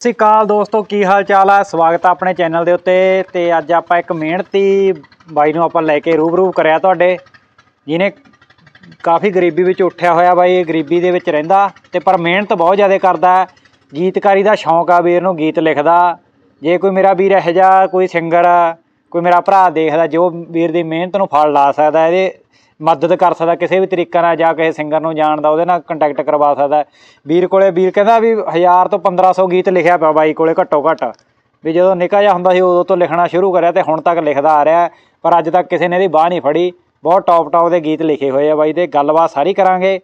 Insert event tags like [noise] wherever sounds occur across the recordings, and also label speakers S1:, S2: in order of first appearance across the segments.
S1: ਸਤਿ ਸ਼੍ਰੀ ਅਕਾਲ ਦੋਸਤੋ, ਕੀ ਹਾਲ ਚਾਲ ਆ? ਸਵਾਗਤ ਆ ਆਪਣੇ ਚੈਨਲ ਦੇ ਉੱਤੇ ਤੇ ਅੱਜ ਆਪਾਂ ਇੱਕ ਮਿਹਨਤੀ ਬਾਈ ਨੂੰ ਆਪਾਂ ਲੈ ਕੇ ਰੂਬਰੂ ਕਰਿਆ ਤੁਹਾਡੇ, ਜਿਹਨੇ ਕਾਫੀ ਗਰੀਬੀ ਵਿੱਚ ਉੱਠਿਆ ਹੋਇਆ ਬਾਈ ਇਹ ਗਰੀਬੀ ਦੇ ਵਿੱਚ ਰਹਿੰਦਾ ਤੇ ਪਰ ਮਿਹਨਤ ਬਹੁਤ ਜ਼ਿਆਦਾ ਕਰਦਾ, ਗੀਤਕਾਰੀ ਦਾ ਸ਼ੌਂਕ ਆ ਵੀਰ ਨੂੰ ਗੀਤ ਲਿਖਦਾ, ਜੇ ਕੋਈ ਮੇਰਾ ਵੀਰ ਇਹੋ ਜਿਹਾ ਕੋਈ ਸਿੰਗਰ ਕੋਈ ਮੇਰਾ ਭਰਾ ਦੇਖਦਾ, ਜੋ ਵੀਰ ਦੀ ਮਿਹਨਤ ਨੂੰ ਫਲ ਲਾ ਸਕਦਾ, ਇਹਦੇ ਮਦਦ ਕਰ ਸਕਦਾ, ਕਿਸੇ ਵੀ ਤਰੀਕੇ ਨਾਲ ਜਾਂ ਕਿਸੇ ਸਿੰਗਰ ਨੂੰ ਜਾਣਦਾ ਉਹਦੇ ਨਾਲ ਕੰਟੈਕਟ ਕਰਵਾ ਸਕਦਾ। ਵੀਰ ਕੋਲੇ, ਵੀਰ ਕਹਿੰਦਾ ਵੀ 1000 ਤੋਂ 1500 ਗੀਤ ਲਿਖਿਆ ਪਿਆ ਬਾਈ ਕੋਲੇ ਘੱਟੋ ਘੱਟ। ਵੀ ਜਦੋਂ ਨਿੱਕਾ ਜਿਹਾ ਹੁੰਦਾ ਸੀ, ਉਦੋਂ ਤੋਂ ਲਿਖਣਾ ਸ਼ੁਰੂ ਕਰਿਆ ਤੇ ਹੁਣ ਤੱਕ ਲਿਖਦਾ ਆ ਰਿਹਾ। ਪਰ ਅੱਜ ਤੱਕ ਕਿਸੇ ਨੇ ਇਹਦੀ ਬਾਹ ਨਹੀਂ ਫੜੀ। ਬਹੁਤ ਟੌਪ ਟੌਪ ਦੇ ਗੀਤ ਲਿਖੇ ਹੋਏ ਆ ਬਾਈ ਤੇ ਗੱਲਬਾਤ ਸਾਰੀ ਕਰਾਂਗੇ।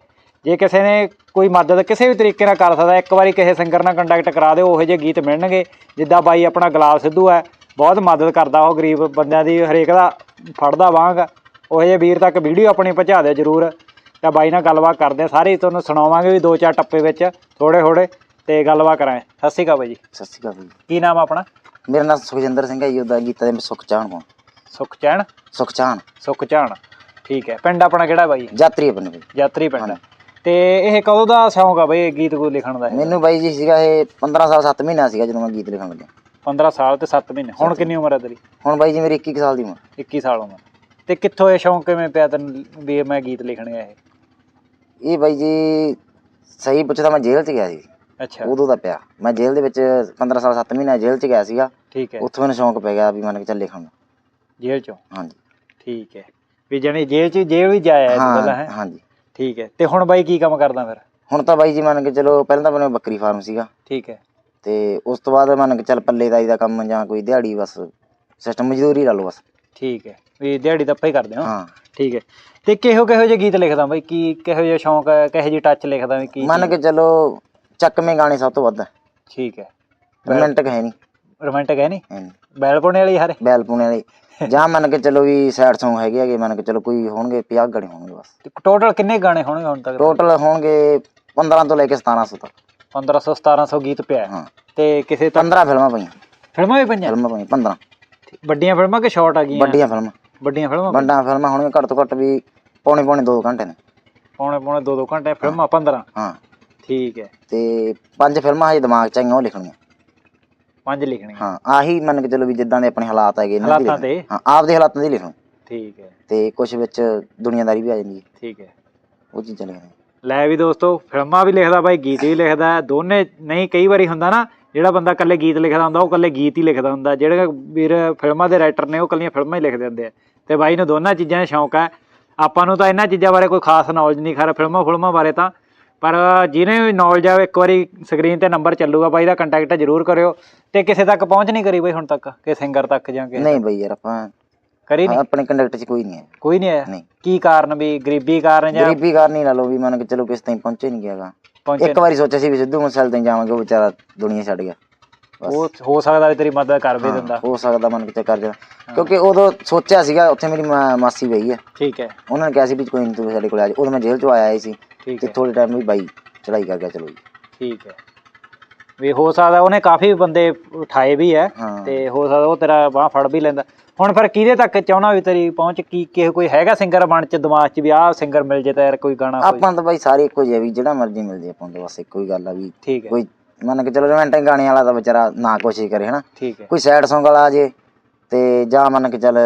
S1: ਜੇ ਕਿਸੇ ਨੇ ਕੋਈ ਮਦਦ ਕਿਸੇ ਵੀ ਤਰੀਕੇ ਨਾਲ ਕਰ ਸਕਦਾ, ਇੱਕ ਵਾਰੀ ਕਿਸੇ ਸਿੰਗਰ ਨਾਲ ਕੰਟੈਕਟ ਕਰਾ ਦਿਓ, ਉਹੋ ਜਿਹੇ ਗੀਤ ਮਿਲਣਗੇ। ਜਿੱਦਾਂ ਬਾਈ ਆਪਣਾ ਗੁਲਾਬ ਸਿੱਧੂ ਹੈ ਬਹੁਤ ਮਦਦ ਕਰਦਾ ਉਹ ਗਰੀਬ ਬੰਦਿਆਂ ਦੀ ਹਰੇਕ ਦਾ ਫੜਦਾ ਵਾਂਗ। ਉਹੋ ਜਿਹੇ ਵੀਰ ਤੱਕ ਵੀਡੀਓ ਆਪਣੀ ਪਹੁੰਚਾ ਦਿਓ ਜਰੂਰ। ਤਾਂ ਬਾਈ ਨਾਲ ਗੱਲਬਾਤ ਕਰਦੇ ਹਾਂ ਸਾਰੇ ਤੁਹਾਨੂੰ ਸੁਣਾਵਾਂਗੇ ਵੀ ਦੋ ਚਾਰ ਟੱਪੇ ਵਿੱਚ ਥੋੜੇ ਥੋੜੇ ਤੇ ਗੱਲਬਾਤ ਕਰਾਂਗੇ। ਸਤਿ ਸ਼੍ਰੀ ਅਕਾਲ ਬਾਈ ਜੀ।
S2: ਸਤਿ ਸ਼੍ਰੀ ਅਕਾਲ ਜੀ।
S1: ਕੀ ਨਾਮ ਆ ਆਪਣਾ?
S2: ਮੇਰਾ ਨਾਮ ਸੁਖਜਿੰਦਰ ਸਿੰਘ ਹੈ ਜੀ ਉਹਦਾ ਗੀਤਾ ਦੇ ਸੁਖਚਾਨ ਕੋਲ
S1: ਸੁਖਚੈਨ?
S2: ਸੁਖਚਾਨ।
S1: ਸੁਖਚਾਨ ਠੀਕ ਹੈ। ਪਿੰਡ ਆਪਣਾ ਕਿਹੜਾ ਬਾਈ?
S2: ਜਾਤਰੀ ਆਪਣੇ ਕੋਲ
S1: ਯਾਤਰੀ ਪਿੰਡ। ਤੇ ਇਹ ਕਦੋਂ ਦਾ ਸ਼ੌਂਕ ਆ ਬਈ ਗੀਤ ਗੂ ਲਿਖਣ ਦਾ?
S2: ਮੈਨੂੰ ਬਾਈ ਜੀ ਸੀਗਾ ਇਹ 15 ਸਾਲ 7 ਮਹੀਨਾ ਸੀਗਾ ਜਦੋਂ ਮੈਂ ਗੀਤ ਲਿਖਣ ਲੱਗਿਆ।
S1: 15 ਸਾਲ ਤੇ 7 ਮਹੀਨੇ। ਹੁਣ ਕਿੰਨੀ ਉਮਰ ਹੈ ਤੇਰੀ?
S2: ਹੁਣ ਬਾਈ ਜੀ ਮੇਰੀ 21 ਕੁ ਸਾਲ ਦੀ ਉਮਰ।
S1: 21 ਸਾਲ ਉਮਰ। ਤੇ ਕਿੱਥੋਂ ਇਹ ਸ਼ੌਂਕ ਕਿਵੇਂ ਪਿਆ ਤੈਨੂੰ ਵੀ ਮੈਂ ਗੀਤ ਲਿਖਣੇ ਆ ਇਹ?
S2: ਇਹ ਬਾਈ ਜੀ ਸਹੀ ਪੁੱਛਦਾ ਮੈਂ ਜੇਲ੍ਹ 'ਚ ਗਿਆ ਸੀ।
S1: ਅੱਛਾ।
S2: ਉਦੋਂ ਦਾ ਪਿਆ। ਮੈਂ ਜੇਲ੍ਹ ਦੇ ਵਿੱਚ 15 ਸਾਲ 7 ਮਹੀਨੇ ਜੇਲ੍ਹ 'ਚ ਗਿਆ ਸੀਗਾ।
S1: ਠੀਕ ਹੈ।
S2: ਉੱਥੋਂ ਮੈਨੂੰ ਸ਼ੌਂਕ ਪੈ ਗਿਆ ਵੀ ਮੰਨ ਕੇ ਚੱਲ ਲਿਖਣ ਦਾ
S1: ਜੇਲ੍ਹ ਚੋਂ?
S2: ਹਾਂਜੀ।
S1: ਠੀਕ ਹੈ। ਵੀ ਜਣੀ ਜੇਲ੍ਹ ਚ ਜੇਲ੍ਹ ਵੀ ਜਾਇਆ ਇਸ ਗੱਲ
S2: ਹਾਂ ਹਾਂਜੀ।
S1: ਠੀਕ ਹੈ। ਤੇ ਹੁਣ ਬਾਈ ਕੀ ਕੰਮ ਕਰਦਾ ਫਿਰ?
S2: ਹੁਣ ਤਾਂ ਬਾਈ ਜੀ ਮੰਨ ਕੇ ਚਲੋ ਪਹਿਲਾਂ ਤਾਂ ਆਪਣੇ ਬੱਕਰੀ ਫਾਰਮ ਸੀਗਾ।
S1: ਠੀਕ ਹੈ।
S2: ਤੇ ਉਸ ਤੋਂ ਬਾਅਦ ਮੰਨ ਕੇ ਚੱਲ ਪੱਲੇ ਦਾਈ ਦਾ ਕੰਮ ਜਾਂ ਕੋਈ ਦਿਹਾੜੀ ਬਸ ਸਿਸਟਮ ਮਜ਼ਦੂਰੀ ਲਾ ਲਓ ਬਸ।
S1: ਠੀਕ ਹੈ ਵੀ ਦਿਹਾੜੀ ਦਾ ਹੀ ਕਰਦੇ ਹੋ।
S2: ਹਾਂ।
S1: ਠੀਕ ਹੈ ਤੇ ਕਿਹੋ ਕਿਹੋ ਜਿਹੇ ਗੀਤ ਲਿਖਦਾ ਬਾਈ? ਕੀ ਕਿਹੋ ਜਿਹਾ ਸ਼ੌਂਕ ਹੈ ਕਿਹੋ ਜਿਹੀ ਟੱਚ ਲਿਖਦਾ ਵੀ ਕੀ
S2: ਮੰਨ ਕੇ ਚਲੋ ਚੱਕਵੇਂ ਗਾਣੇ ਸਭ ਤੋਂ ਵੱਧ।
S1: ਠੀਕ ਹੈ।
S2: ਰੋਮਾਂਟਿਕ ਹੈ ਨਹੀਂ
S1: ਰੋਮਾਂਟਿਕ ਹੈ ਨਹੀਂ
S2: ਹੈ ਨਹੀਂ
S1: ਬੈਲ ਪਾਉਣੇ ਵਾਲੀ ਹਰੇ।
S2: ਬੈਲ ਪੁਣੇ ਵਾਲੇ। [laughs] ਜਾਂ ਮੰਨ ਕੇ ਚਲੋ ਵੀ ਸੈਡ Song ਹੈਗੇ ਹੈਗੇ ਮੰਨ ਕੇ ਚਲੋ ਕੋਈ ਹੋਣਗੇ 50 ਗਾਣੇ ਹੋਣਗੇ ਬਸ।
S1: ਟੋਟਲ ਕਿੰਨੇ ਗਾਣੇ ਹੋਣਗੇ ਹੁਣ ਤੱਕ?
S2: ਟੋਟਲ ਹੋਣਗੇ 15 ਤੋਂ ਲੈ ਕੇ 1700 ਤੱਕ।
S1: 1500 1700 ਗੀਤ ਪਿਆ ਹੈ।
S2: ਹਾਂ।
S1: ਤੇ ਕਿਸੇ ਤਾਂ
S2: 15 ਫਿਲਮਾਂ ਪਈਆਂ।
S1: ਫਿਲਮਾਂ ਵੀ ਪਈਆਂ?
S2: ਫਿਲਮਾਂ ਪਈਆਂ 15
S1: ਵੱਡੀਆਂ ਫਿਲਮਾਂ ਕਿ ਸ਼ਾਰਟ ਆ ਗਈਆਂ?
S2: ਵੱਡੀਆਂ ਫਿਲਮਾਂ।
S1: ਵੱਡੀਆਂ ਫਿਲਮਾਂ
S2: ਵੱਡਾ ਫਿਲਮਾਂ ਹੋਣਗੀਆਂ ਘੱਟ ਤੋਂ ਘੱਟ ਵੀ ਪੌਣੇ ਪੌਣੇ 2 ਘੰਟੇ ਨੇ।
S1: ਪੌਣੇ ਪੌਣੇ 2-2 ਘੰਟੇ ਫਿਲਮਾਂ 15
S2: ਹਾਂ।
S1: ਠੀਕ ਹੈ।
S2: ਤੇ ਪੰਜ ਫਿਲਮਾਂ ਹਜੇ ਦਿਮਾਗ 'ਚ ਆਈਆਂ ਉਹ ਲਿਖਣੀਆਂ।
S1: ਪੰਜ ਲਿਖਣੀਆਂ।
S2: ਹਾਂ ਆਹੀ ਮੰਨ ਕੇ ਚਲੋ ਵੀ ਜਿੱਦਾਂ ਦੇ ਆਪਣੇ ਹਾਲਾਤ ਹੈਗੇ ਇਹਨਾਂ ਦੀ
S1: ਹਾਲਾਤਾਂ
S2: ਲਿਖਣੀ।
S1: ਤੇ?
S2: ਹਾਂ ਆਪਦੇ ਹਾਲਾਤਾਂ ਦੀ ਲਿਖਣ।
S1: ਠੀਕ ਹੈ।
S2: ਤੇ ਕੁਝ ਵਿੱਚ ਦੁਨੀਆਦਾਰੀ ਵੀ ਆ ਜਾਂਦੀ ਹੈ।
S1: ਠੀਕ ਹੈ।
S2: ਉਹ ਚੀਜ਼ਾਂ ਲਿਖਣੀਆਂ।
S1: ਲੈ ਵੀ ਦੋਸਤੋ, ਫਿਲਮਾਂ ਵੀ ਲਿਖਦਾ ਬਾਈ, ਗੀਤ ਵੀ ਲਿਖਦਾ, ਦੋਨੇ ਨਹੀਂ, ਕਈ ਵਾਰੀ ਹੁੰਦਾ ਨਾ, ਜਿਹੜਾ ਬੰਦਾ ਇਕੱਲੇ ਗੀਤ ਲਿਖਦਾ ਹੁੰਦਾ, ਉਹ ਇਕੱਲੇ ਗੀਤ ਹੀ ਲਿਖਦਾ ਹੁੰਦਾ, ਜਿਹੜੇ ਵੀਰ ਫਿਲਮਾਂ ਦੇ ਰਾਈਟਰ ਨੇ, ਉਹ ਇਕੱਲੀਆਂ ਫਿਲਮਾਂ ਹੀ ਲਿਖਦੇ ਹੁੰਦੇ ਆ। ਤੇ ਬਾਈ ਨੂੰ ਦੋਨਾਂ ਚੀਜ਼ਾਂ ਦਾ ਸ਼ੌਂਕ ਹੈ ਆਪਾਂ ਨੂੰ ਤਾਂ ਇਹਨਾਂ ਚੀਜ਼ਾਂ ਬਾਰੇ ਕੋਈ ਖਾਸ ਨੌਲੇਜ ਨਹੀਂ, ਖਰ ਫਿਲਮਾਂ ਫਿਲਮਾਂ ਬਾਰੇ ਤਾਂ, ਪਰ ਜਿਹਨੇ ਵੀ ਨੌਲੇਜ ਆ ਇੱਕ ਵਾਰੀ ਸਕਰੀਨ ਤੇ ਨੰਬਰ ਚੱਲੂਗਾ, ਬਾਈ ਦਾ ਕੰਟੈਕਟ ਜ਼ਰੂਰ ਕਰਿਓ। ਤੇ ਕਿਸੇ ਤੱਕ ਪਹੁੰਚ ਨਹੀਂ ਕਰੀ ਬਾਈ ਹੁਣ ਤੱਕ ਕਿ ਸਿੰਗਰ ਤੱਕ ਜਾਂ ਕਿ
S2: ਨਹੀਂ ਬਈ ਯਾਰ, ਆਪਾਂ
S1: ਕਰੀ ਨਹੀਂ
S2: ਆਪਣੇ ਕੰਡਕਟ 'ਚ ਕੋਈ ਨਹੀਂ ਹੈ।
S1: ਕੋਈ ਨਹੀਂ ਆਇਆ?
S2: ਨਹੀਂ।
S1: ਕੀ ਕਾਰਨ ਵੀ ਗਰੀਬੀ ਕਾਰਨ ਜਾਂ
S2: ਗਰੀਬੀ ਕਾਰਨ ਹੀ ਲਾ ਲਓ ਵੀ ਮੰਨ ਕੇ ਚਲੋ ਕਿਸ ਤਾਈਂ ਪਹੁੰਚੇ ਨਹੀਂ ਗਿਆਗਾ।
S1: ਪਹੁੰਚੇ
S2: ਇੱਕ ਵਾਰੀ ਸੋਚਿਆ ਸੀ ਵੀ ਸਿੱਧੂ ਮੂਸੇਵਾਲੇ ਤਾਈਂ ਜਾਵਾਂਗੇ ਉਹ ਵਿਚਾਰਾ ਦੁਨੀਆ ਛੱਡ ਗਿਆ। ਬਸ।
S1: ਉਹ ਹੋ ਸਕਦਾ ਵੀ ਤੇਰੀ ਮਦਦ ਕਰ ਵੀ
S2: ਹਾਂ,
S1: ਦਿੰਦਾ।
S2: ਹੋ ਸਕਦਾ ਮੰਨ ਕੇ ਚੱਲ ਕਰ ਜਾਣਾ ਕਿਉਂਕਿ ਉਦੋਂ ਸੋਚਿਆ ਸੀਗਾ ਉੱਥੇ ਮੇਰੀ ਮਾ- ਮਾਸੀ ਬਈ ਹੈ
S1: ਠੀਕ ਹੈ।
S2: ਉਹਨਾਂ ਨੇ ਕਿਹਾ ਸੀ ਵੀ ਕੋਈ ਨਹੀਂ ਤੂੰ ਸਾਡੇ ਕੋਲ ਆ ਜਾ। ਉਦੋਂ ਮੈਂ ਜੇਲ੍ਹ 'ਚੋਂ ਆਇਆ ਹੀ ਸੀ
S1: ਠੀਕ
S2: ਤੇ
S1: ਹੈ।
S2: ਥੋੜੇ ਟਾਈਮ ਵੀ ਬਾਈ ਚੜਾਈ ਕਰ ਗਿਆ ਚਲੋ ਜੀ।
S1: ਠੀਕ ਹੈ। ਵੀ ਹੋ ਸਕਦਾ ਉਹਨੇ ਕਾਫੀ ਬੰਦੇ ਉਠਾਏ ਵੀ ਹੈ
S2: ਹਾਂ।
S1: ਤੇ ਹੋ ਸਕਦਾ ਉਹ ਤੇਰਾ ਬਾਹ ਫੜ ਵੀ ਲੈਂਦਾ। ਹੁਣ ਫਿਰ ਕਿਹਦੇ ਤੱਕ ਚਾਹਣਾ ਵੀ ਤੇਰੀ ਪਹੁੰਚ? ਕੀ ਕਿਸੇ ਕੋਈ ਹੈਗਾ ਸਿੰਗਰ ਬਣ ਚ ਦਿਮਾਗ ਚ ਵੀ ਆਹ ਸਿੰਗਰ ਮਿਲ ਜੇ ਤਾਂ ਯਾਰ ਕੋਈ ਗਾਣਾ ਕੋਈ?
S2: ਆਪਾਂ ਤਾਂ ਬਾਈ ਸਾਰੇ ਇੱਕੋ ਜਿਹੇ ਵੀ ਜਿਹੜਾ ਮਰਜ਼ੀ ਮਿਲ ਜੇ ਆਪਾਂ ਨੂੰ ਤਾਂ ਬਸ ਇੱਕੋ ਹੀ ਗੱਲ ਆ ਵੀ
S1: ਠੀਕ ਹੈ।
S2: ਕੋਈ ਮੰਨ ਕੇ ਚਲੋ ਰੋਮਾਂਟਿਕ ਗਾਣੇ ਵਾਲਾ ਤਾਂ ਵਿਚਾਰਾ ਨਾ ਕੋਸ਼ਿਸ਼ ਕਰੇ ਹਨਾ?
S1: ਠੀਕ ਹੈ।
S2: ਕੋਈ ਸੈਡ Song ਵਾਲਾ ਆ ਜੇ ਤੇ ਜਾਂ ਮੰਨ ਕੇ ਚੱਲ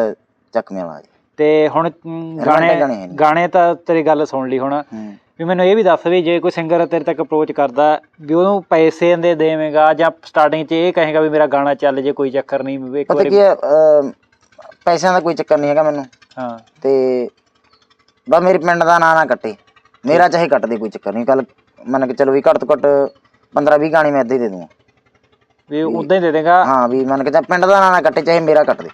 S2: ਚੱਕਵੇਂ ਵਾਲਾ ਆ ਜੇ।
S1: ਤੇ ਹੁਣ ਮ, ਗਾਣੇ
S2: ਗਾਣੇ
S1: ਤਾਂ ਤੇਰੀ ਗੱਲ ਸੁਣ ਲਈ ਹੁਣ।
S2: ਹੂੰ।
S1: ਵੀ ਮੈਨੂੰ ਇਹ ਵੀ ਦੱਸ ਵੀ ਜੇ ਕੋਈ ਸਿੰਗਰ ਤੇਰੇ ਤੱਕ ਅਪਰੋਚ ਕਰਦਾ ਵੀ ਉਹਨੂੰ ਪੈਸੇ ਦੇ ਦੇਵੇਂਗਾ ਜਾਂ ਸਟਾਰਟਿੰਗ 'ਚ ਇਹ ਕਹੇਗਾ ਵੀ ਮੇਰਾ ਗਾਣਾ ਚੱਲ ਜੇ ਕੋਈ ਚੱਕਰ ਨਹੀਂ ਵੀ ਇੱਕ
S2: ਪਤਾ
S1: ਵਾਰੀ
S2: ਕੀ ਹੈ ਅਮ, ਪੈਸਿਆਂ ਦਾ ਕੋਈ ਚੱਕਰ ਨਹੀਂ ਹੈਗਾ ਮੈਨੂੰ।
S1: ਹਾਂ।
S2: ਤੇ ਬਸ ਮੇਰੇ ਪਿੰਡ ਦਾ ਨਾਂ ਨਾ ਕੱਟੇ। ਮੇਰਾ ਚਾਹੇ ਕੱਟ ਦੇ ਕੋਈ ਚੱਕਰ ਨਹੀਂ। ਕੱਲ ਮੰਨ ਕੇ ਚਲੋ ਵੀ ਘੱਟ ਤੋਂ ਘੱਟ 15 20 ਗਾਣੇ ਮੈਂ ਏਦਾਂ ਹੀ ਦੇ ਦੂੰਗਾ।
S1: ਵੀ ਉਦਾਂ ਹੀ ਦੇ ਦੇਗਾ?
S2: ਹਾਂ ਵੀ ਮੰਨ ਕੇ ਚੱਲ ਪਿੰਡ ਦਾ ਨਾਂ ਨਾ ਕੱਟੇ ਚਾਹੇ ਮੇਰਾ ਕੱਟ ਦੇ।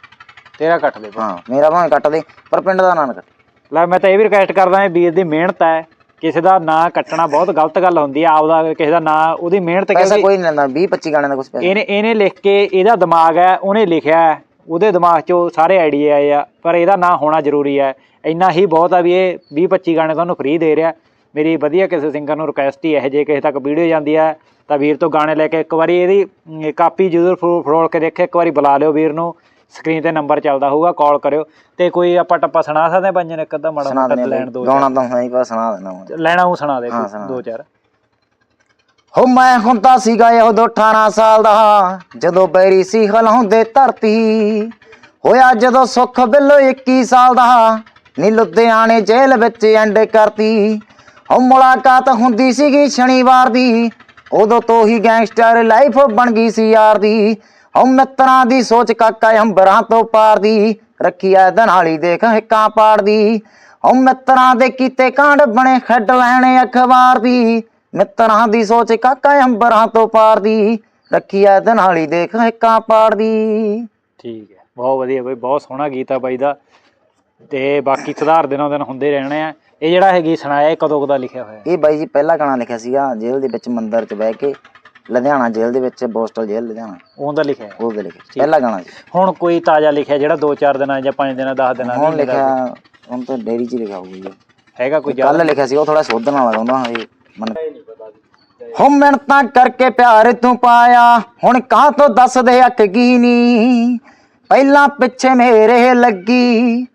S1: ਤੇਰਾ ਕੱਟ ਦੇ।
S2: ਹਾਂ ਮੇਰਾ ਭਾਵੇਂ ਕੱਟ ਦੇ ਪਰ ਪਿੰਡ ਦਾ ਨਾਂ ਨਾ ਕੱਟੇ।
S1: ਲੈ ਮੈਂ ਤਾਂ ਇਹ ਵੀ ਰਿਕਵੈਸਟ ਕਰਦਾ ਹਾਂ ਵੀਰ ਦੀ ਮਿਹਨਤ ਹੈ। ਕਿਸੇ ਦਾ ਨਾਂ ਕੱਟਣਾ ਬਹੁਤ ਗਲਤ ਗੱਲ ਹੁੰਦੀ ਹੈ ਆਪਦਾ ਕਿਸੇ ਦਾ ਨਾਂ ਉਹਦੀ ਮਿਹਨਤ
S2: ਪੈਸਾ ਕੋਈ ਨਹੀਂ ਲੈਂਦਾ 20 25 ਗਾਣੇ ਦਾ ਕੁਝ ਪੈਸਾ।
S1: ਇਹਨੇ ਇਹਨੇ ਲਿਖ ਕੇ ਇਹਦਾ ਦਿਮਾਗ ਹੈ ਉਹਨੇ ਲਿਖਿਆ ਉਹਦੇ ਦਿਮਾਗ 'ਚੋਂ ਸਾਰੇ ਆਈਡੀਆ ਆਏ ਆ ਪਰ ਇਹਦਾ ਨਾਂ ਹੋਣਾ ਜ਼ਰੂਰੀ ਹੈ। ਇੰਨਾ ਹੀ ਬਹੁਤ ਆ ਵੀ ਇਹ 20 25 ਗਾਣੇ ਤੁਹਾਨੂੰ ਫ੍ਰੀ ਦੇ ਰਿਹਾ। ਮੇਰੀ ਵਧੀਆ ਕਿਸੇ ਸਿੰਗਰ ਨੂੰ ਰਿਕਵੈਸਟ ਹੀ ਹੈ ਜੇ ਕਿਸੇ ਤੱਕ ਵੀਡੀਓ ਜਾਂਦੀ ਹੈ ਤਾਂ ਵੀਰ ਤੋਂ ਗਾਣੇ ਲੈ ਕੇ ਇੱਕ ਵਾਰੀ ਇਹਦੀ ਕਾਪੀ ਜ਼ਰੂਰ ਫਰੋ- ਫਰੋਲ ਕੇ ਦੇਖੇ ਇੱਕ ਵਾਰੀ ਬੁਲਾ ਲਿਓ ਵੀਰ ਨੂੰ। ਸਕਰੀਨ ਤੇ ਨੰਬਰ ਚੱਲਦਾ ਹੋਊਗਾ ਕਾਲ ਕਰਿਓ। ਤੇ ਕੋਈ ਆਪਾਂ ਟੱਪਾ ਸੁਣਾ ਸਕਦੇ ਹਾਂ ਪੰਜਨ ਇੱਕ ਅੱਧਾ ਮਾੜਾ ਮੋਟਾ ਲੈਣ ਦੋ
S2: ਗਾਉਣਾ ਤਾਂ ਹੀ ਪਰ ਸੁਣਾ ਦੇਣਾ
S1: ਲੈਣਾ ਉਹ ਸੁਣਾ ਦੇ
S2: ਹਾਂ,
S1: ਦੋ ਚਾਰ।
S2: ਹੋ ਮੈਂ ਹੁੰਦਾ ਸੀਗਾ ਉਦੋਂ 18 ਸਾਲ ਦਾ। ਜਦੋਂ ਬੈਰੀ ਸੀ ਹਲਾਉਂਦੇ ਧਰਤੀ, ਹੋਇਆ ਜਦੋਂ ਸੁੱਖ ਬਿੱਲੋ 21 ਸਾਲ ਦਾ। ਨੀ ਲੁਧਿਆਣੇ ਜੇਲ੍ਹ ਵਿੱਚ ਐਂਡ ਕਰਤੀ। ਹੋ ਮੁਲਾਕਾਤ ਹੁੰਦੀ ਸੀਗੀ ਸ਼ਨੀਵਾਰ ਦੀ। ਉਦੋਂ ਤੋਂ ਹੀ ਗੈਂਗਸਟਰ ਲਾਈਫ ਬਣ ਗਈ ਸੀ ਯਾਰ ਦੀ। ਹੋ ਮਿੱਤਰਾਂ ਦੀ ਸੋਚ ਕਾਕਾ ਅੰਬਰਾਂ ਤੋਂ ਪਾਰ ਦੀ। ਰੱਖੀ ਐ ਦਨਾਲੀ ਦੇਖ ਹਿੱਕਾਂ ਪਾੜਦੀ ਹੋ ਮਿੱਤਰਾਂ ਦੇ ਕੀਤੇ ਕਾਂਡ ਬਣੇ ਖੱਡ ਲੈਣੇ ਅਖਬਾਰ ਦੀ। ਮਿੱਤਰਾਂ ਦੀ ਸੋਚ ਕਾਕਾ ਅੰਬਰਾਂ ਤੋਂ ਪਾਰ ਦੀ ਰੱਖੀ ਐ ਦਨਾਲੀ ਦੇਖ ਹਿੱਕਾਂ ਪਾੜਦੀ।
S1: ਠੀਕ ਹੈ ਬਹੁਤ ਵਧੀਆ ਬਾਈ ਬਹੁਤ ਸੋਹਣਾ ਗੀਤ ਆ ਬਾਈ ਦਾ। ਤੇ ਬਾਕੀ ਸੁਧਾਰ ਦਿਨੋਂ ਦਿਨ ਹੁੰਦੇ ਰਹਿਣੇ ਆ। ਇਹ ਜਿਹੜਾ ਇਹ ਗੀਤ ਸੁਣਾਇਆ ਇਹ ਕਦੋਂ ਕਦਾ ਲਿਖਿਆ ਹੋਇਆ?
S2: ਇਹ ਬਾਈ ਜੀ ਪਹਿਲਾ ਗਾਣਾ ਲਿਖਿਆ ਸੀਗਾ ਜੇਲ੍ਹ ਦੇ ਵਿੱਚ ਮੰਦਰ 'ਚ ਬਹਿ ਕੇ ਲੁਧਿਆਣਾ ਜੇਲ੍ਹ ਦੇ ਵਿੱਚ ਬੋਸਟਲ ਜੇਲ੍ਹ ਲੁਧਿਆਣਾ।
S1: ਉਹਦਾ ਲਿਖਿਆ ਹੈ।
S2: ਉਹਦੇ ਲਿਖਿਆ ਪਹਿਲਾ ਗਾਣਾ ਜੀ
S1: ਹੁਣ ਕੋਈ ਤਾਜ਼ਾ ਲਿਖਿਆ ਜਿਹੜਾ 2-4 ਦਿਨਾਂ ਜਾਂ 5 ਦਿਨਾਂ 10 ਦਿਨਾਂ
S2: ਹੁਣ
S1: ਦੀ
S2: ਲਿਖਿਆ ਹੁਣ ਤਾਂ ਡੇਰੀ 'ਚ ਲਿਖਿਆ ਹੋਊਗਾ ਜੀ।
S1: ਹੈਗਾ ਕੋਈ
S2: ਕੱਲ ਲਿਖਿਆ ਸੀ ਉਹ ਥੋੜਾ ਸੋਧਣ ਵਾਲਾ ਹੁੰਦਾ ਹਾਂ ਇਹ ਹੋ ਮਿਹਨਤਾਂ ਕਰਕੇ ਪਿਆਰ ਤੂੰ ਪਾਇਆ, ਹੁਣ ਕਾਹ ਤੋਂ ਦੱਸ ਅੱਕ ਗਈ ਨੀ? ਪਹਿਲਾਂ ਪਿੱਛੇ ਮੇਰੇ ਲੱਗੀ,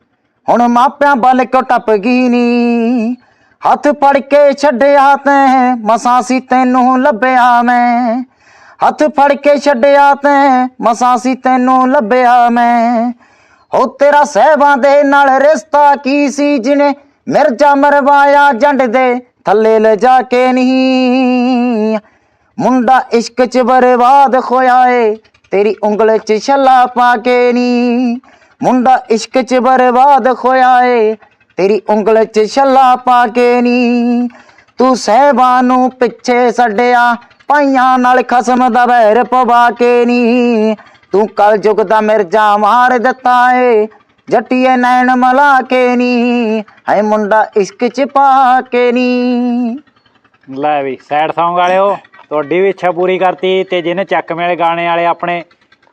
S2: ਹੁਣ ਮਾਪਿਆਂ ਵੱਲ ਕੋ ਟੱਪ ਗਈ ਨੀ? ਹੱਥ ਫੜ ਕੇ ਛੱਡਿਆ ਤੈਂ, ਮਸਾਂ ਸੀ ਤੈਨੂੰ ਲੱਭਿਆ ਮੈਂ। ਹੱਥ ਫੜ ਕੇ ਛੱਡਿਆ ਤੈਂ, ਮਸਾਂ ਸੀ ਤੈਨੂੰ ਲੱਭਿਆ ਮੈਂ। ਹੋ ਤੇਰਾ ਸਹਿਬਾਂ ਦੇ ਨਾਲ ਰਿਸ਼ਤਾ ਕੀ ਸੀ ਜਿਨੇ ਮਿਰਜ਼ਾ ਮਰਵਾਇਆ ਜੰਡ ਦੇ ਥੱਲੇ ਲਿਜਾ ਕੇ ਨਹੀਂ। ਮੁੰਡਾ ਇਸ਼ਕ ਚ ਬਰਬਾਦ ਹੋਇਆ ਏ, ਤੇਰੀ ਉਂਗਲ ਚ ਛੱਲਾ ਪਾ ਕੇ ਨੀ ਮੁੰਡਾ ਇਸ਼ਕ ਚ ਬਰਬਾਦ ਹੋਇਆ ਏ, ਤੇਰੀ ਉਂਗਲ ਚ ਛੱਲਾ ਪਾ ਕੇ ਨੀ ਤੂੰ ਸਹਿਬਾਂ ਨੂੰ ਪਿੱਛੇ ਛੱਡਿਆ, ਪਾਈਆਂ ਨਾਲ ਖਸਮ ਦਾ ਵੈਰ ਪਵਾ ਕੇ ਨੀ ਤੂੰ ਕਲ ਯੁਗ ਦਾ ਮਿਰਜ਼ਾ ਮਾਰ ਦਿੱਤਾ ਏ ਜੱਟੀਏ ਨੈਣ ਮਲਾ ਕੇ ਨੀ ਹੈ ਮੁੰਡਾ ਇਸ਼ਕ ਚ ਪਾ ਕੇ ਨੀ।
S1: ਲੈ ਵੀ, ਸੈਡ Song ਵਾਲਿਓ, ਤੁਹਾਡੀ ਵੀ ਇੱਛਾ ਪੂਰੀ ਕਰਤੀ ਤੇ ਜਿਹਨੇ ਚੱਕ ਮੇਲੇ ਗਾਣੇ ਵਾਲੇ ਆਪਣੇ,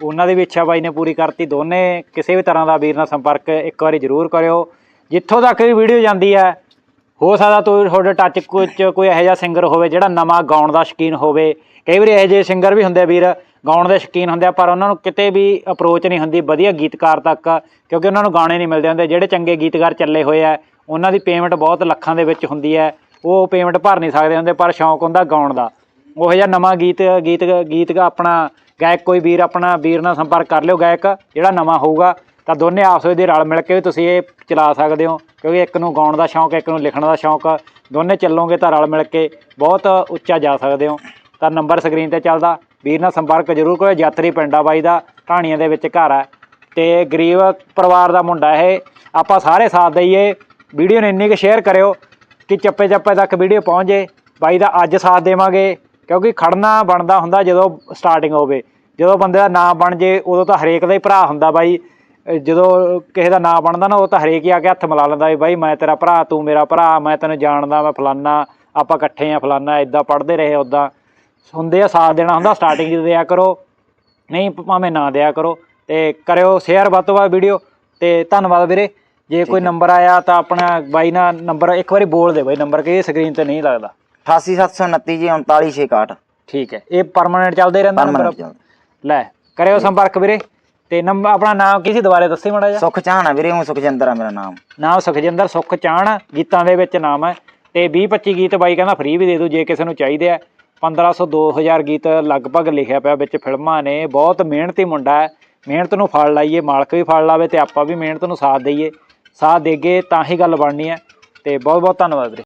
S1: ਉਹਨਾਂ ਦੀ ਵੀ ਇੱਛਾ ਬਾਈ ਨੇ ਪੂਰੀ ਕਰਤੀ। ਦੋਨੇ ਕਿਸੇ ਵੀ ਤਰ੍ਹਾਂ ਦਾ ਵੀਰ ਨਾਲ ਸੰਪਰਕ ਇੱਕ ਵਾਰੀ ਜ਼ਰੂਰ ਕਰਿਓ। ਜਿੱਥੋਂ ਤੱਕ ਵੀ ਵੀਡੀਓ ਜਾਂਦੀ ਹੈ, ਹੋ ਸਕਦਾ ਤੂੰ ਤੁਹਾਡੇ ਟੱਚ ਕੁਝ ਕੋਈ ਇਹੋ ਜਿਹਾ ਸਿੰਗਰ ਹੋਵੇ ਜਿਹੜਾ ਨਵਾਂ ਗਾਉਣ ਦਾ ਸ਼ੌਕੀਨ ਹੋਵੇ। ਕਈ ਵਾਰੀ ਇਹੋ ਜਿਹੇ ਸਿੰਗਰ ਵੀ ਹੁੰਦੇ ਆ ਵੀਰ ਗਾਉਣ ਦੇ ਸ਼ੌਕੀਨ ਹੁੰਦੇ ਆ, ਪਰ ਉਹਨਾਂ ਨੂੰ ਕਿਤੇ ਵੀ ਅਪਰੋਚ ਨਹੀਂ ਹੁੰਦੀ ਵਧੀਆ ਗੀਤਕਾਰ ਤੱਕ, ਕਿਉਂਕਿ ਉਹਨਾਂ ਨੂੰ ਗਾਣੇ ਨਹੀਂ ਮਿਲਦੇ ਹੁੰਦੇ। ਜਿਹੜੇ ਚੰਗੇ ਗੀਤਕਾਰ ਚੱਲੇ ਹੋਏ ਆ, ਉਹਨਾਂ ਦੀ ਪੇਮੈਂਟ ਬਹੁਤ ਲੱਖਾਂ ਦੇ ਵਿੱਚ ਹੁੰਦੀ ਹੈ। ਉਹ ਪੇਮੈਂਟ ਭਰ ਨਹੀਂ ਸਕਦੇ ਹੁੰਦੇ, ਪਰ ਸ਼ੌਂਕ ਹੁੰਦਾ ਗਾਉਣ ਦਾ। ਉਹ ਜਿਹਾ ਨਵਾਂ ਗੀਤ ਗੀਤ ਗੀਤ ਆਪਣਾ, ਗਾਇਕ ਕੋਈ ਵੀਰ, ਆਪਣਾ ਵੀਰ ਨਾਲ ਸੰਪਰਕ ਕਰ ਲਿਓ ਗਾਇਕ, ਜਿਹੜਾ ਨਵਾਂ ਹੋਊਗਾ, ਤਾਂ ਦੋਨੇ ਆਪਸ ਵਿੱਚ ਰਲ ਮਿਲ ਕੇ ਵੀ ਤੁਸੀਂ ਇਹ ਚਲਾ ਸਕਦੇ ਹੋ, ਕਿਉਂਕਿ ਇੱਕ ਨੂੰ ਗਾਉਣ ਦਾ ਸ਼ੌਂਕ, ਇੱਕ ਨੂੰ ਲਿਖਣ ਦਾ ਸ਼ੌਂਕ, ਦੋਨੇ ਚੱਲੋਗੇ ਤਾਂ ਰਲ ਮਿਲ ਕੇ ਬਹੁਤ ਉੱਚਾ ਜਾ ਸਕਦੇ ਹੋ। ਤਾਂ ਨੰਬਰ ਸਕਰੀਨ ਤੇ ਚੱਲਦਾ। ਵੀਰ ਨਾਲ ਸੰਪਰਕ ਜ਼ਰੂਰ ਕਰੋ, ਯਾਤਰੀ ਪਿੰਡਾ ਬਾਈ ਦਾ, ਢਾਣੀਆਂ ਦੇ ਵਿੱਚ ਘਰ ਹੈ ਤੇ ਗਰੀਬ ਪਰਿਵਾਰ ਦਾ ਮੁੰਡਾ ਇਹ, ਆਪਾਂ ਸਾਰੇ ਸਾਥ ਦਈਏ। ਵੀਡੀਓ ਨੂੰ ਇੰਨੀ ਕੁ ਸ਼ੇਅਰ ਕਰਿਓ ਕਿ ਚੱਪੇ ਚੱਪੇ ਤੱਕ ਵੀਡੀਓ ਪਹੁੰਚ ਜੇ। ਬਾਈ ਦਾ ਅੱਜ ਸਾਥ ਦੇਵਾਂਗੇ, ਕਿਉਂਕਿ ਖੜਨਾ ਬਣਦਾ ਹੁੰਦਾ ਜਦੋਂ ਸਟਾਰਟਿੰਗ ਹੋਵੇ। ਜਦੋਂ ਬੰਦੇ ਦਾ ਨਾਂ ਬਣ ਜੇ, ਉਦੋਂ ਤਾਂ ਹਰੇਕ ਦਾ ਹੀ ਭਰਾ ਹੁੰਦਾ ਬਾਈ। ਜਦੋਂ ਕਿਸੇ ਦਾ ਨਾਂ ਬਣਦਾ ਨਾ ਉਹ ਤਾਂ ਹਰੇਕ ਹੀ ਆ ਕੇ ਹੱਥ ਮਿਲਾ ਲੈਂਦਾ ਵੀ ਬਾਈ, ਮੈਂ ਤੇਰਾ ਭਰਾ, ਤੂੰ ਮੇਰਾ ਭਰਾ, ਮੈਂ ਤੈਨੂੰ ਜਾਣਦਾ, ਮੈਂ ਫਲਾਨਾ, ਆਪਾਂ ਇਕੱਠੇ ਆ ਫਲਾਨਾ ਇਦਾਂ ਪੜ੍ਹਦੇ ਰਹੇ ਉਦਾਂ। ਹੁੰਦੇ ਆ ਸਾਥ ਦੇਣਾ ਹੁੰਦਾ ਸਟਾਰਟਿੰਗ 'ਚ ਦਿਆ ਕਰੋ। ਨਹੀਂ ਭਾਵੇਂ ਨਾ ਦਿਆ ਕਰੋ। ਤੇ ਕਰਿਓ ਸ਼ੇਅਰ ਵੱਧ ਤੋਂ ਵੱਧ ਵੀਡੀਓ ਤੇ ਧੰਨਵਾਦ ਵੀਰੇ। ਜੇ ਕੋਈ ਨੰਬਰ ਆਇਆ ਤਾਂ ਆਪਣਾ ਬਾਈ ਨਾਲ ਨੰਬਰ ਇੱਕ ਵਾਰੀ ਬੋਲ ਦੇ ਬਾਈ। ਨੰਬਰ ਕਿ ਸਕਰੀਨ ਤੇ ਨਹੀਂ ਲੱਗਦਾ।
S2: 88729 ਜੀ 39661
S1: ਠੀਕ ਹੈ। ਇਹ ਪਰਮਾਨੈਂਟ ਚੱਲਦਾ ਰਹਿੰਦਾ ਨੰਬਰ ਲੈ ਕਰਿਓ ਸੰਪਰਕ ਵੀਰੇ। ਤੇ ਨੰਬਰ ਆਪਣਾ ਨਾਮ ਕੀ ਸੀ? ਦੁਬਾਰੇ ਦੱਸੀ ਮੜਾ ਜਾ
S2: ਸੁਖ ਚਾਹਣਾ ਵੀਰੇ ਹੂੰ ਸੁਖਜਿੰਦਰ ਆ ਮੇਰਾ ਨਾਮ।
S1: ਨਾਮ ਸੁਖਜਿੰਦਰ ਸੁਖ ਚਾਹਣ। ਗੀਤਾਂ ਦੇ ਵਿੱਚ ਨਾਮ ਹੈ। ਤੇ 20 25 ਗੀਤ ਬਾਈ ਕਹਿੰਦਾ ਫ੍ਰੀ ਵੀ ਦੇ ਦੂ ਜੇ ਕਿਸੇ ਨੂੰ ਚਾਹੀਦੇ ਆ। 1500 2000 ਗੀਤ ਲਗਭਗ ਲਿਖਿਆ ਪਿਆ ਵਿੱਚ ਫਿਲਮਾਂ ਨੇ। ਬਹੁਤ ਮਿਹਨਤੀ ਮੁੰਡਾ ਹੈ। ਮਿਹਨਤ ਨੂੰ ਫਲ ਲਾਈਏ, ਮਾਲਕ ਵੀ ਫਲ ਲਾਵੇ ਤੇ ਆਪਾਂ ਵੀ ਮਿਹਨਤ ਨੂੰ ਸਾਥ ਦਈਏ। ਸਾਥ ਦੇਗੇ ਤਾਂ ਹੀ ਗੱਲ ਬਣਨੀ ਹੈ। ਤੇ ਬਹੁਤ ਬਹੁਤ ਧੰਨਵਾਦ ਵੀਰੇ।